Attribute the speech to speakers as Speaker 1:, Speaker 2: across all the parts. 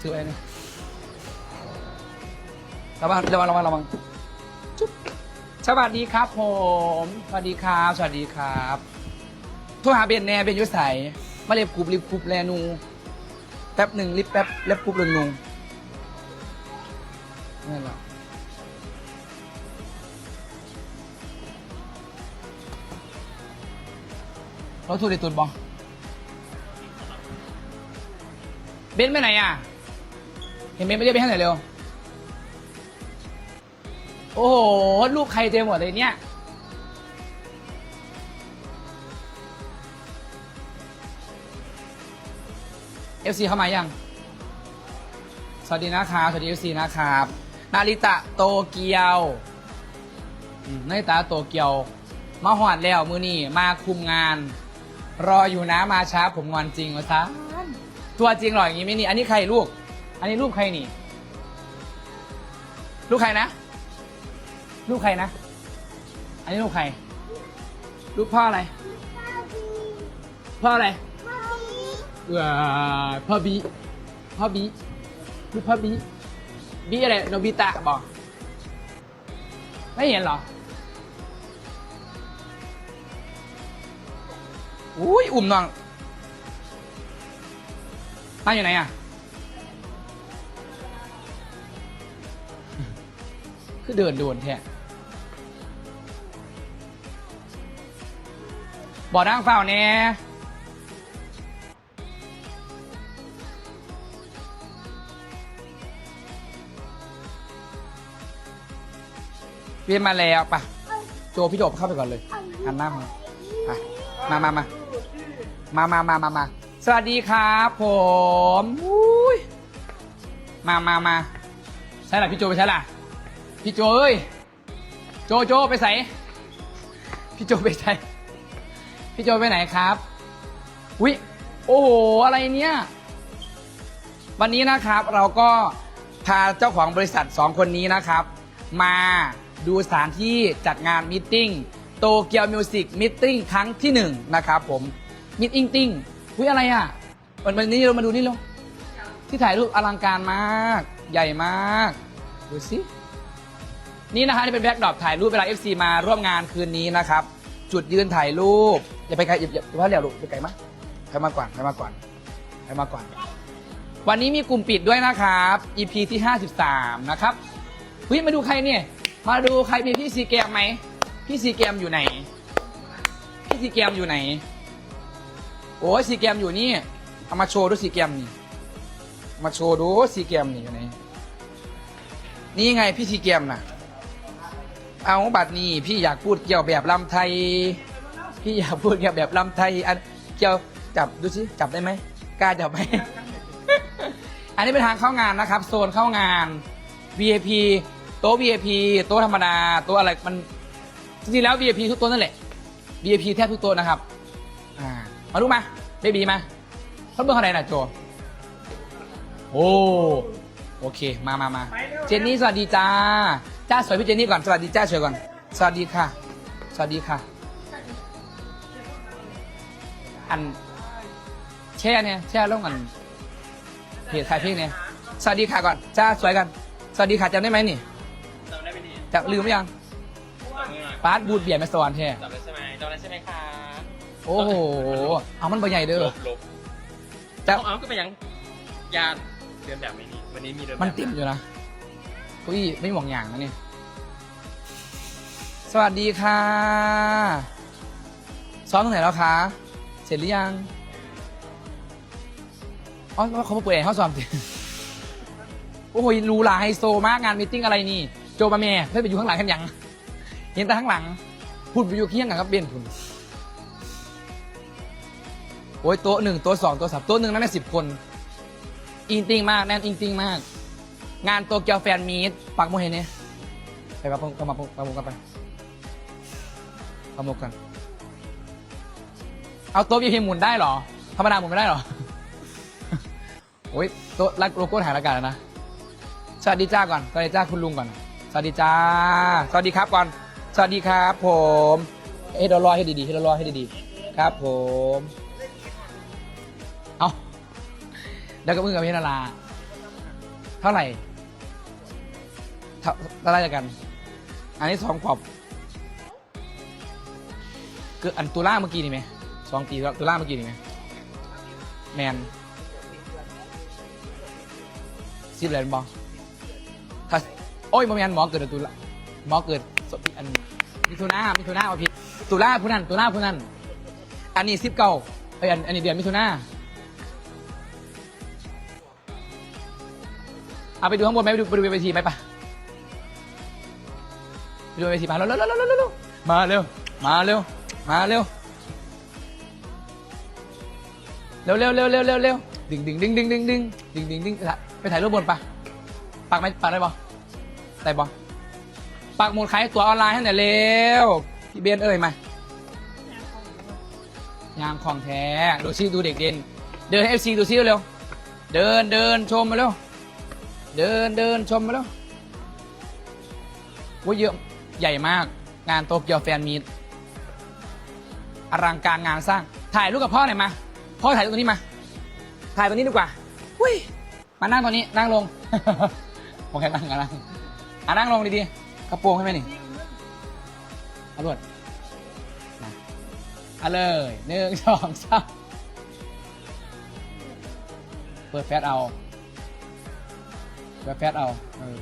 Speaker 1: ถือไว้นี่ระวังระวังระวังระวังจุ๊บสวัสดีครับผม สวัสดีครับ สวัสดีครับโทรหาเบนแน่เบนอยุใสมาเรียบกรุบรีบกรุบแลนู แป๊บหนึ่งรีบแป๊บเล็บกรุบเรืองนูนี่นแหละเราถูกได้ตุนบองเบนไปไหนอะ เห็นเบนไม่ได้ไปที่ไหนเร็ว โอ้โหรูปใครเต็มหมดเลยเนี่ย FC เข้ามายัง สวัสดีนะครับ สวัสดี FC นะครับ นาริตะโตเกียวนาริตะโตเกียว มาหอดแล้วมือนี่มาคุมงาน รออยู่นะมาช้าผมงอนจริงวะซะตัวจริงหรออย่างงี้ไหมนี่ อันนี้ใครลูก อันนี้รูปใครนี่ลูกใครนะลูกใครนะ อันนี้ลูกใครลูกพ่ออะไร พ่ออะไรว้าพ่อบีพ่อบีลูกพ่อบีบีอะไร โนบิตะบอก ไม่เห็นเหรอ อุ้ย อุ่มน้องตั้งอยู่ไหนอะ คือเดินโดนแท้บอกนั่งเฝ้าแน่เวียนมาแล้วปะโจพี่โดบเข้าไปก่อนเลยหันหน้ามาไปมามามามามามามามาสวัสดีครับผมอุ้ยมามามาใช่หรอพี่โจไปใช่หรอ พี่โจเอ้ย โจโจไปใส่พี่โจไปใส่พี่โจไปไหนครับวิโอ้โห อะไรเนี่ย วันนี้นะครับเราก็พาเจ้าของบริษัทสองคนนี้นะครับ มาดูสถานที่จัดงานมิทติ้งโตเกียวมิวสิกมิทติ้งครั้งที่หนึ่งนะครับผมมิทติ้งติ้งอุ้ยอะไรอะวันวันนี้เรามาดูนี่ลงที่ถ่ายรูปอลังการมาก ใหญ่มาก ดูสิ นี่นะคะนี่เป็นแบ็กดรอปถ่ายรูปเวลา FC มาร่วมงานคืนนี้นะครับ จุดยืนถ่ายรูป อย่าไปไกลอย่าอย่าอย่าพลาดเดี๋ยวลูกไปไกลมั้ยไปมาก่อนไปมาก่อนไปมาก่อน วันนี้มีกลุ่มปิดด้วยนะครับ EP ที่ 53 นะครับเฮ้ยมาดูใครเนี่ย มาดูใครมีพี่ซีแกมไหมพี่ซีแกมอยู่ไหน พี่ซีแกมอยู่ไหน โอ้ยซีแกมอยู่นี่เอามาโชว์ดูซีแกมนี่เอามาโชว์ดูซีแกมนี่อยู่ไหนนี่ไงพี่ซีแกมน่ะ เอาบัตรนี้พี่อยากพูดเกี่ยวแบบลำไทย พี่อยากพูดเกี่ยวแบบลำไทยอันเกี่ยวจับดูสิจับได้ไหมกล้าจับไหม อันนี้เป็นทางเข้างานนะครับ โซนเข้างาน VIP โต๊ะ VIP โต๊ะธรรมดาโต๊ะอะไรมันจริงๆแล้ว VIP ทุกโต๊ะนั่นแหละ VIP แทบทุกโต๊ะนะครับอ่ามาดูมาเบบีมาเขาเบอร์เท่าไหร่น่ะโจโอ้โอเคมามามาเจนนี่สวัสดีจ้า จ้าสวยพี่เจนนี่ก่อน สวัสดีจ้าสวยก่อน สวัสดีค่ะ สวัสดีค่ะ อันแช่เนี่ยแช่ลงกันเพจถ่ายเพลงเนี่ย สวัสดีค่ะก่อน จ้าสวยกัน สวัสดีค่ะจำได้ไหมนี่
Speaker 2: จำได้ไหมดี
Speaker 1: จำลืมหรือยัง
Speaker 2: จำได้ไหม
Speaker 1: ปาร์ตบูดเบียร์แมสซอนแท้
Speaker 2: จำได้ใช่ไหมจำได้ใช่ไหมคะ
Speaker 1: โอ้โห เอามันใบใหญ่เด้อ
Speaker 2: ลบลบ
Speaker 1: จะ
Speaker 2: เอาเอาก็ไปยังยานเดินแบบไม่มีวันนี้มีเดินแบบ
Speaker 1: มันติดอยู่นะ เก้าอี้ไม่หวงอย่างนะนี่ สวัสดีค่ะ ซ้อมตรงไหนแล้วคะ เสร็จหรือยัง อ๋อแล้วเขามาเปิดแอร์เขาซ้อมจริงโอ้โหรูหราไฮโซมากงานมีตติ้งอะไรนี่ โจมาเม่เพื่อนไปอยู่ข้างหลังกันยัง เห็นแต่ข้างหลังพูดไปอยู่เคียงกับครับเบนคุณโอ้ยโต๊ะหนึ่งโต๊ะสองโต๊ะสามโต๊ะหนึ่งนั่นได้สิบคน อินติ้งมาก แน่นอินติ้งมาก งานโตเกียวแฟนมีตปักโมเห็นเนี่ยไปปักโมปักโมปักโมกันไปปักโมกัน เอาโต๊ะพีพีหมุนได้เหรอ ธรรมดาหมุนไม่ได้เหรอ โอ้ยโต๊ะรักโลโก้ถ่ายราการแล้วนะ สวัสดีจ้าก่อน สวัสดีจ้าคุณลุงก่อน สวัสดีจ้า สวัสดีครับก่อน สวัสดีครับ ผมเอ้ยเรารอให้ดีๆให้เรารอให้ดีๆ ครับ ผม เอาแล้วก็มึงกับพี่นาราเท่าไหร่ ไหร่กัน อันนี้สองขวบคืออันตุล่าเมื่อกี้นี่ไหมสองปีตุล่าเมื่อกี้นี่ไหมแมนสิบเหรียญบอถ้าโอ้ยโมแมนหมอเกิดเดือนตุลาหมอเกิดสอันมิถุนามิถุนาว่าผิดตุลาผู้นั้นตุลาผู้นั้น อันนี้สิบเก้าเอ้ยอันอันนี้เดือนมิถุนาเอาไปดูข้างบนไหมไปดูไปดูเวทีไหมปะ ไปดูเวทีมาเร็วเร็วเร็วเร็วเร็วมาเร็ว มาเร็ว มาเร็ว เร็วเร็วเร็วเร็วเร็วเร็วดึงดึงดึงดึงดึงดึงดึงดึงดึงไปถ่ายรูปบนปะปักไหมปักได้ปะได้ปะปักหมุดขายตั๋วออนไลน์ให้หน่อยเร็วพี่เบนเอ้ยมางามของแท้ ดูซิดูเด็กเด่น เดินให้เอฟซีดูซิเร็ว เดินเดินชมมาเร็ว เดินเดินชมมาเร็วว่าเยอะ ใหญ่มากงานโตเกียวแฟนมีตอลังการงานสร้าง ถ่ายรูปกับพ่อหน่อยมาพ่อถ่ายรูปตรงนี้มา ถ่ายตรงนี้ดีกว่าอุ้ยมานั่งตรงนี้นั่งลงโอเคนั่งกันนั่งอะนั่งลงดีๆกระโปรงให้ไหมนี่เอารวดเอาเลยหนึ่งสองสามเปิดแฟตเอา เปิดแฟตเอาเออ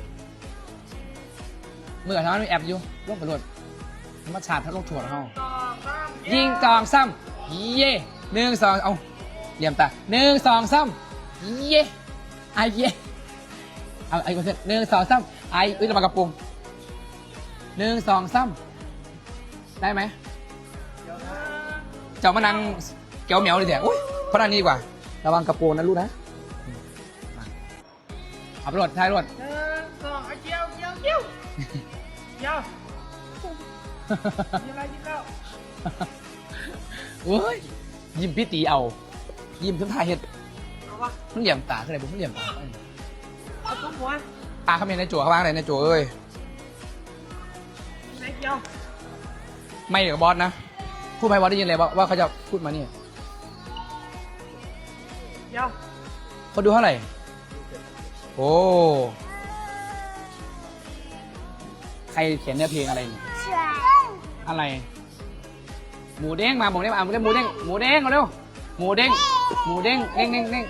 Speaker 1: เมื่อเช้ามีแอปอยู่ลงไปรวดมาชาร์จทั้งลงถั่วเขายิงจองซ้ำเย่หนึ่งสองเอาเหลี่ยมตาหนึ่งสองซ้ำเย่ไอเย่เอาไอ้คนเสร็จหนึ่งสองซ้ำไออุ้ยเรามากระปุงหนึ่งสองซ้ำได้ไหมเจ้ามานั่งเกียวเหมียวเลยเดี๋ยวอุ้ยเพราะนั่นนี่ดีกว่า ระวังกระโปรงนะลูกนะมาเอาไปรถท้ายรถ
Speaker 2: เจียวมีอะไรกินแล้ว
Speaker 1: เฮ้ยยิ้มพี่ตีเอา ยิ้มทุกทายเห็ด
Speaker 2: เอาวะ
Speaker 1: มันเหลี่ยมตาเท่าไหร่ผมมันเหลี่ยมตา
Speaker 2: เอาตุ้มหัว
Speaker 1: ตาเขาเป็นในจั่วเขาบ้างเลยในจั่วเอ้ย
Speaker 2: ไหนเจียว
Speaker 1: ไม่เดี๋ยวบอสนะพูดไปบอสได้ยินเลยว่าว่าเขาจะพูดมาเนี่ย
Speaker 2: เจียว
Speaker 1: เขาดูเท่าไหร่โอ้ใครเขียนเนื้อเพลงอะไรเนี่ยอะไร หมูเด้งมาหมูเด้งมาหมูเด้งหมูเด้งหมูเด้งมาเร็วหมูเด้งหมูเด้งเด้งเด้งเด้ง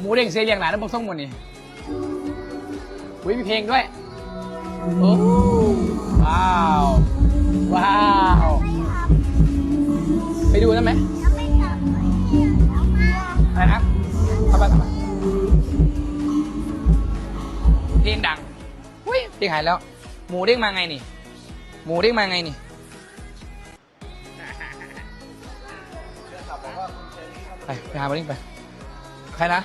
Speaker 1: หมูเด้งเสียเรียงหลายแล้วบางส่งหมดนี่อุ้ยมีเพลงด้วยโอ้ว้าวว้าวไปดูได้ไหมอะไรนะเข้าไปเข้าไปเพลงดังอุ้ย เพลงหายแล้ว หมูเด้งมาไงนี่ หมูเด้งมาไงนี่ไปไปหาหมูเด้งไปใครนะ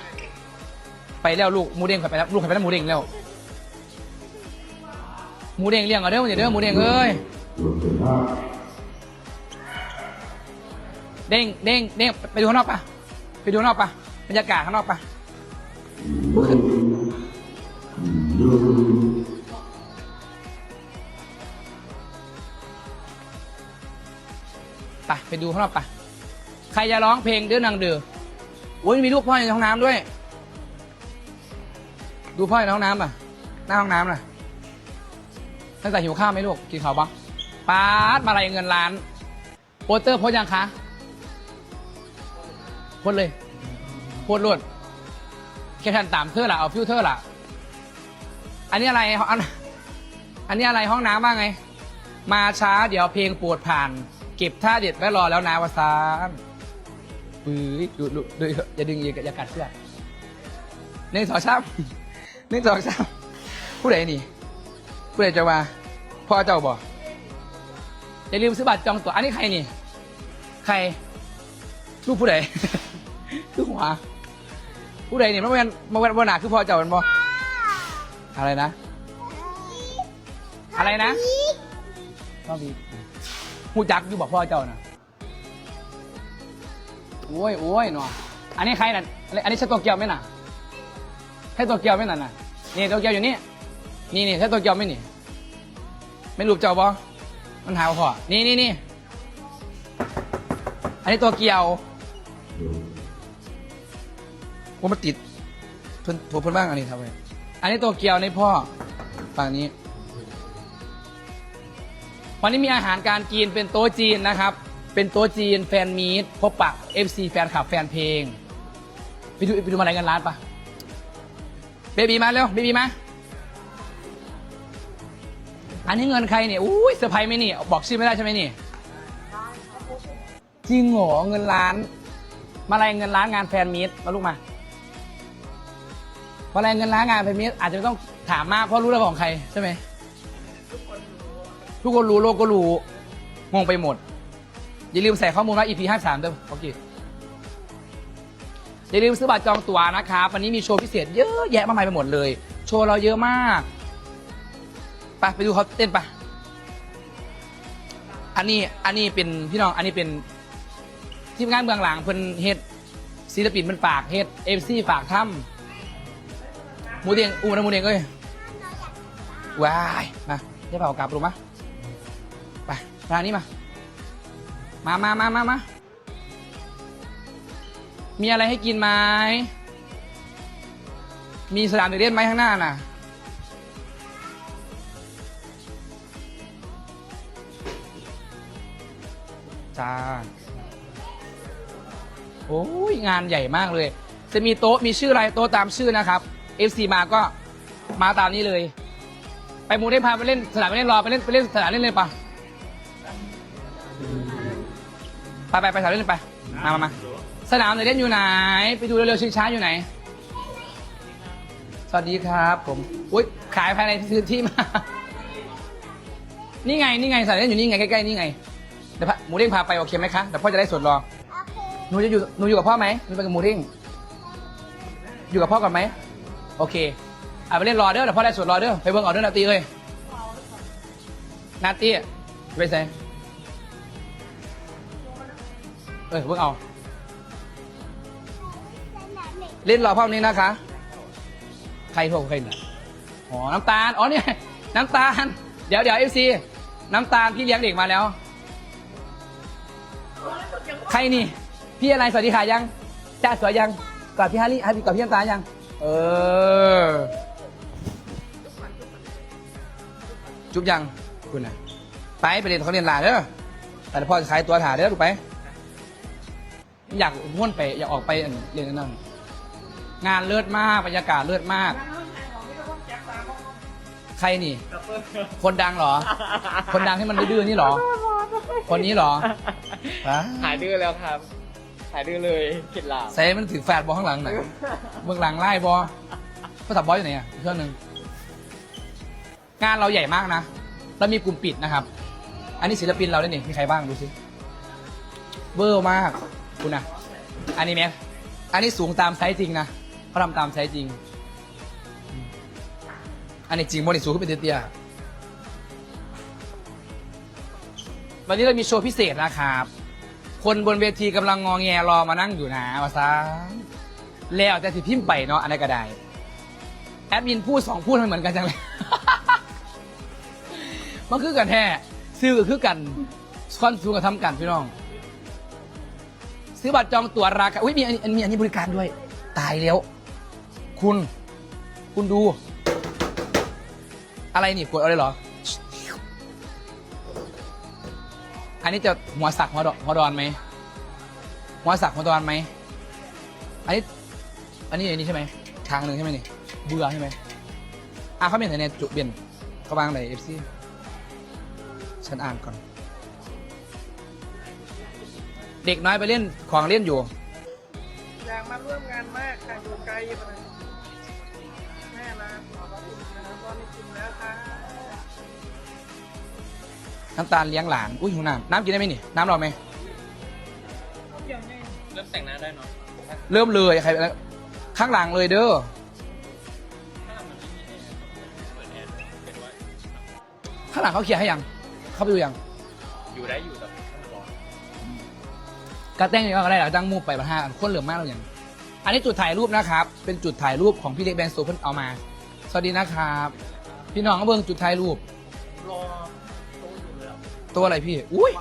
Speaker 1: ไปแล้วลูกหมูเด้งไปแล้วลูกไปแล้วหมูเด้งแล้วหมูเด้งเลี้ยงเอาเด้อเดี๋ยวเด้อหมูเด้งเอ้ยเด้งเด้งเด้งไปดูข้างนอกปะไปดูข้างนอกปะบรรยากาศข้างนอกปะ ไปไปดูข้างนอกไปใครจะร้องเพลงเดือนนางเดือโอ้ยมีลูกพ่อในห้องน้ำด้วย ดูพ่อในห้องน้ำป่ะหน้าห้องน้ำน่ะตั้งแต่หิวข้าวไหมลูกกินข้าวปะป๊าดมาอะไรเงินล้าน โปสเตอร์โพสยังคะโพสเลยโพสรวดแค่ทันตามเธอล่ะเอาฟิวเทอร์ล่ะ อันนี้อะไรอันอันนี้อะไรห้องน้ำว่าไง มาช้าเดี๋ยวเพลงปวดผ่าน เก็บท่าเด็ดไว้รอแล้วนะวะซานปื้ยดูดูดูอย่าดึงอย่าอย่ากัดเสื้อหนึ่งสองสามหนึ่งสองสามผู้ใดนี่ ผู้ใดจะมาพ่อเจ้าบอกอย่าลืมซื้อบัตรจองตั๋วอันนี้ใครนี่ ใคร ลูกผู้ใดคือหัวผู้ใดนี่มันเป็นมันเป็นวันหนาคือพ่อเจ้าเป็นบ่อะไรนะ อะไรนะพ่อบี หูจักอยู่บอกพ่อเจ้านะโอ้ยโอ้ยเนาะอันนี้ใครน่ะอันนี้ใช่ตัวเกียวไหมน่ะใช่ตัวเกียวไหมน่ะน่ะนี่ตัวเกียวอยู่นี่นี่นี่ใช่ตัวเกียวไหมนี่ไม่รูปเจ้าบ่มันหาว่าพ่อนี่นี่นี่อันนี้ตัวเกียวผมมาติดเพิ่นผมเพิ่นบ้างอันนี้ครับเว้ยอันนี้โตเกียวในพ่อฝั่งนี้ วันนี้มีอาหารการกินเป็นโต๊ะจีนนะครับ เป็นโต๊ะจีนแฟนมีตพบปะ FC แฟนคลับแฟนเพลง ไปดูไปดูมาอะไรกันร้านปะเบบีมาเร็วเบบีมาอันนี้เงินใครเนี่ยอุ้ยเซอร์ไพรส์ไหมนี่ บอกชื่อไม่ได้ใช่ไหมนี่จริงเหรอเงินล้าน มาอะไรเงินล้านงานแฟนมีตมาลูกมามาอะไรเงินล้านงานแฟนมีตอาจจะไม่ต้องถามมากเพราะรู้แล้วของใครใช่ไหม ทุกคนรู้โลกก็รู้งงไปหมด อย่าลืมใส่ข้อมูลว่า EP 53ด้วยโอเคอย่าลืมซื้อบัตรจองตั๋วนะครับวันนี้มีโชว์พิเศษเยอะแยะมากมายไปหมดเลย โชว์เราเยอะมากไปไปดูเขาเต้นไปอันนี้อันนี้เป็นพี่น้องอันนี้เป็นทีมงานเบื้องหลังเพิ่นเฮ็ดศิลปินมันฝากเฮ็ดเอฟซีฝากทำหมูเด้งอูนะหมูเด้งเอ้ยว้ายมาเดี๋ยวเผากลับลงมา ทางนี้มา มามามามามามีอะไรให้กินไหม มีสนามเด็กเล่นไหมข้างหน้าน่ะ จ้า โอ้ย งานใหญ่มากเลย จะมีโต๊ะ มีชื่ออะไรโต๊ะตามชื่อนะครับ FC มาก็มาตามนี้เลย ไปมูได้พาไปเล่นสนามไปเล่นรอไปเล่นไปเล่นสนามเล่นเลยปะ ไปไปไปสนามเล่นไป มามามาสนามไหนเล่นอยู่ไหน ไปดูเร็วๆชิงช้าอยู่ไหน สวัสดีครับผม อุ้ยขายภายในพื้นที่มา นี่ไงนี่ไงสนามเล่นอยู่นี่ไงใกล้ๆนี่ไง เดี๋ยวพาหมูเด้งพาไปโอเคไหมคะ เดี๋ยวพ่อจะได้สดรอ หนูจะอยู่หนูอยู่กับพ่อไหมหนูไปกับหมูเด้งอยู่กับพ่อก่อนไหม โอเคเอาไปเล่นรอเด้อเดี๋ยวพ่อได้สดรอเด้อ ไปเบิ่งเอาเด้อนาตีเลยนาตีไปใส่ เออเพิ่งเอา เล่นรอภาพนี้นะคะ ใครโทรใครเนี่ยอ๋อ น้ำตาล อ๋อเนี่ย น้ำตาล เดี๋ยวเดี๋ยวเอฟซีน้ำตาลพี่เลี้ยงเด็กมาแล้ว ใครนี่ พี่อะไรสวัสดีค่ะยังจ้าสวยยังกอดพี่ฮารี่ฮารี่กอดพี่น้ำตาลยัง เออ จุ๊บยัง คุณน่ะไปไปเรียนเขาเรียนลาเด้อแต่พ่อจะขายตัวถ่าเด้อถูกไป อยากม้วนไปอยากออกไปอันเรียนอันนั่นงานเลิศมากบรรยากาศเลิศมาก ใครนี่ คนดังเหรอ คนดังที่มันดื้อๆนี่เหรอ คนนี้เหรอฮะ
Speaker 2: หายดื้อแล้วครับ หายดื้อเลยเข็ดหลาบ
Speaker 1: ใส่มันถือแฟดบอลข้างหลังหน่อยเบื้องหลังไล่บอลโทรศัพท์บอลอยู่ไหนอะอีกเครื่องหนึ่งงานเราใหญ่มากนะเรามีกลุ่มปิดนะครับ อันนี้ศิลปินเราได้นี่มีใครบ้างดูสิเบอร์มาก คุณนะอันนี้ไหมอันนี้สูงตามไซส์จริงนะเขาทำตามไซส์จริง อันนี้จริงบอลสูงขึ้นเป็นเตี้ยๆวันนี้เรามีโชว์พิเศษนะครับ คนบนเวทีกำลังงอแงรอมานั่งอยู่นะวาซาแล้วแต่ที่พิมพ์ไปเนาะอันไหนก็ได้ แอดมินพูดสองพูดมันเหมือนกันจังเลย มันคือกันแท้ซื้อก็คือกันคอนซูกับทำกันพี่น้อง ซื้อบัตรจองตั๋วราคาอุ้ยมีอันนี้มีอันนี้บริการด้วย ตายแล้ว คุณ คุณดู อะไรนี่กดเอาเลยเหรอ อันนี้จะหัวสักหัวดอกหัวดอนไหมหัวสักหัวดอนไหมอันนี้ อันนี้อันนี้ใช่ไหมทางหนึ่งใช่ไหมนี่เบื่อใช่ไหมอะเขาเป็นไหนเนี่ยจุเบียนเขาวางไหนเอฟซีฉันอ่านก่อน เด็กน้อยไปเล่นของเล่นอยู่
Speaker 3: อยากมาร่วมงานมากค่ะอยู่ไกลอยู่นะแม่นะขอบคุณนะครับตอนนี้กินแล้วค่ะ
Speaker 1: น้ำตาลเลี้ยงหลาน อุ้ยหิวน้ำน้ำกินได้ไหมนี่ น้ำเราไหม
Speaker 3: เดี๋ยวไง
Speaker 2: เริ่มแต่งหน้าได้เนาะ
Speaker 1: เริ่มเลยใครข้างหลังเลยเด้อ
Speaker 2: ถ้ามันไม่มีแอร์เปิดแอร์เป็นไว้
Speaker 1: ข้างหลังเขาเคลียร์ให้ยัง เข้าไปดูยัง
Speaker 2: อยู่ได้อยู่แต่ถ้ามันร้อน
Speaker 1: กระแต้งยังได้หลังจังมูไปประห้าคนเหลือมากเราอย่าง อันนี้จุดถ่ายรูปนะครับ เป็นจุดถ่ายรูปของพี่เล็กแบงค์โซเพิ่นเอามา สวัสดีนะครับ พี่น้องเบิ่งจุดถ่ายรูป
Speaker 2: รอต๊ะอยู่เลยอะ
Speaker 1: ตัวอะไรพี่ อุ้ย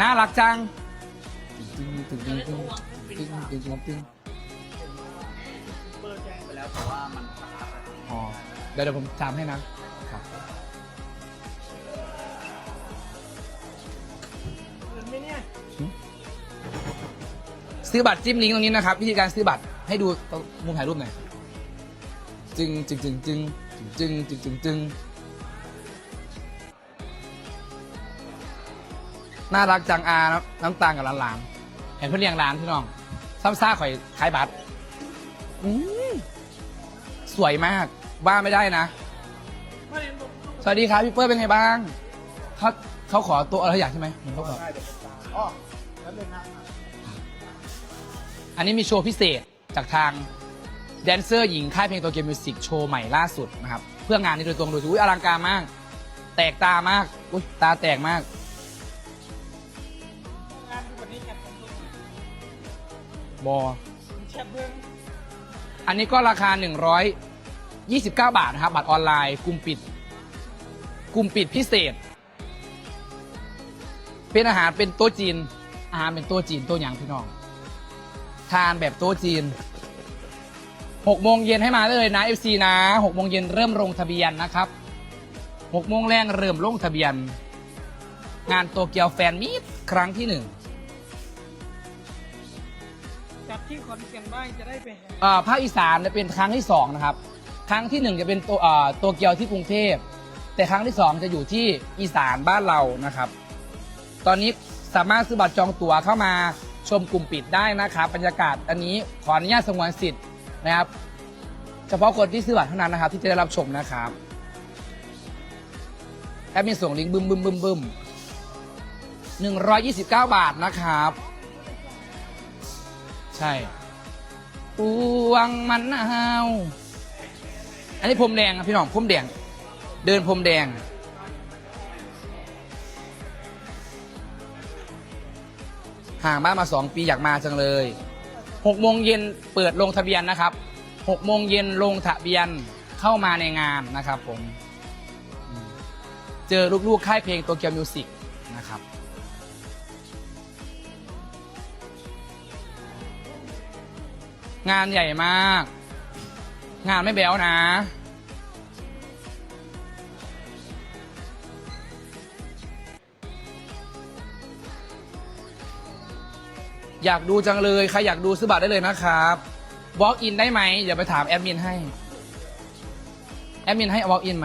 Speaker 1: น่ารักจังตึงตึงตึงตึงตึงตึงตึงตึง
Speaker 2: แจ้งไปแล้วเพราะว่ามันสามารถ
Speaker 1: อ๋อเดี๋ยวเดี๋ยวผมจำให้นะ ซื้อบัตรจิ้มลิงก์ตรงนี้นะครับ วิธีการซื้อบัตรให้ดูตรงมุมถ่ายรูปหน่อยจึงจึงจึงจึงจึงจึงจึงจึงน่ารักจังอาน้ำน้ำตาลกับหลานๆเห็นเพื่อนเลี้ยงร้านพี่น้องซ้ำซ่าข่อยขายบัตรอืมสวยมากว่าไม่ได้นะ สวัสดีครับพี่เปิ้ลเป็นไงบ้างเขาเขาขอตัวอะไรอยากใช่ไหมผมเขาขอ
Speaker 3: อ๋อแล้วเลยนะ
Speaker 1: อันนี้มีโชว์พิเศษจากทางแดนเซอร์หญิงค่ายเพลงตัวเกมมิวสิกโชว์ใหม่ล่าสุดนะครับ เพื่องานนี้โดยตรงดูสิอุ้ยอลังการมาก แตกตามากอุ้ยตาแตกมาก
Speaker 3: งานวันนี้แคปผมดู
Speaker 1: บอ
Speaker 3: แชทเบิ้ง
Speaker 1: อันนี้ก็ราคา 129 บาทนะครับ บัตรออนไลน์กลุ่มปิดกลุ่มปิดพิเศษ เป็นอาหารเป็นโต๊ะจีน อาหารเป็นโต๊ะจีนโต๊ะหยางพี่น้อง ทานแบบโต๊ะจีน6โมงเย็นให้มาได้เลยนะ FC นะ6โมงเย็นเริ่มลงทะเบียนนะครับ6โมงแรงเริ่มลงทะเบียน งานโตเกียวแฟนมีตครั้งที่หนึ่ง
Speaker 3: จัดที่ขอนแก่นบ้างจะได้ไปแห่
Speaker 1: เอ่อภาคอีสานจะเป็นครั้งที่สองนะครับ ครั้งที่หนึ่งจะเป็นตัวเอ่อโตเกียวที่กรุงเทพ แต่ครั้งที่สองจะอยู่ที่อีสานบ้านเรานะครับ ตอนนี้สามารถซื้อบัตรจองตั๋วเข้ามา ชมกลุ่มปิดได้นะครับบรรยากาศอันนี้ขออนุญาตสงวนสิทธิ์นะครับ เฉพาะคนที่ซื้อบัตรเท่านั้นนะครับ ที่จะได้รับชมนะครับแอดมินส่งลิงก์บึมบึมบึมบึมหนึ่งร้อยยี่สิบเก้าบาทนะครับ ใช่ปวงมันนาวอันนี้พรมแดงครับพี่น้องพรมแดง เดินพรมแดง ห่างบ้านมาสองปีอยากมาจังเลยหกโมงเย็นเปิดลงทะเบียนนะครับหกโมงเย็นลงทะเบียนเข้ามาในงานนะครับผมอืมเจอลูกๆค่ายเพลงตัวเกียวมิวสิกนะครับงานใหญ่มาก งานไม่แบ้วนะ อยากดูจังเลย ใครอยากดูซื้อบัตรได้เลยนะครับ walk in ได้ไหมเดี๋ยวไปถามแอดมินให้ แอดมินให้ walk in ไหม